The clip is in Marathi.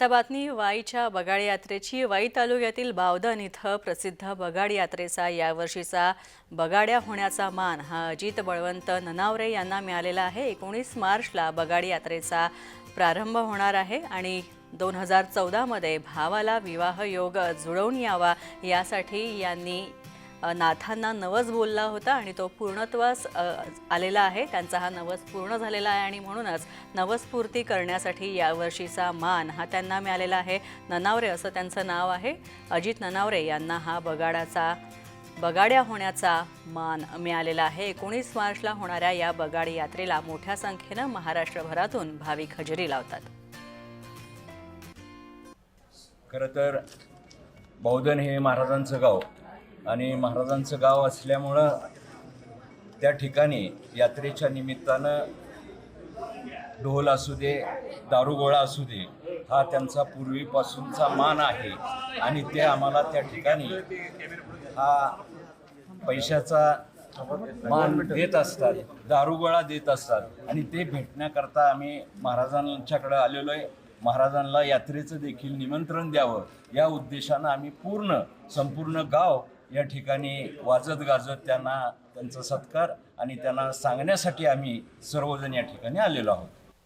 आता बातमी वाईच्या बगाड यात्रेची वाई तालुक्यातील बावधन इथं प्रसिद्ध बगाड यात्रेचा यावर्षीचा बगाड्या होण्याचा मान हा अजित बळवंत ननावरे यांना मिळालेला आहे. एकोणीस मार्चला बगाड यात्रेचा प्रारंभ होणार आहे आणि दोन हजार चौदामध्ये भावाला विवाह योग जुळवून यावा यासाठी यांनी नाथांना नवस बोलला होता आणि तो पूर्णत्वास आलेला आहे. त्यांचा हा नवस पूर्ण झालेला आहे आणि म्हणूनच नवसपूर्ती करण्यासाठी यावर्षीचा मान हा त्यांना मिळालेला आहे. ननावरे असं त्यांचं नाव आहे. अजित ननावरे यांना हा बगाडाचा बगाड्या होण्याचा मान मिळालेला आहे. एकोणीस मार्चला होणाऱ्या या बगाड यात्रेला मोठ्या संख्येनं महाराष्ट्रभरातून भाविक हजेरी लावतात. खरं तर बौद्धन हे महाराजांचं गाव. आणि महाराजांचं गाव असल्यामुळं त्या ठिकाणी यात्रेच्या निमित्तानं ढोल असू दे दारुगोळा असू दे हा त्यांचा पूर्वीपासूनचा मान आहे. आणि ते आम्हाला त्या ठिकाणी हा पैशाचा मान देत असतात दारुगोळा देत असतात. आणि ते भेटण्याकरता आम्ही महाराजांच्याकडे आलेलो आहे. महाराजांना यात्रेचं देखील निमंत्रण द्यावं. या उद्देशानं आम्ही पूर्ण संपूर्ण गाव या ठिकाणी वाजत गाजत त्यांना त्यांचा सत्कार आणि त्यांना सांगण्यासाठी आम्ही सर्वजण या ठिकाणी आलेलो आहोत.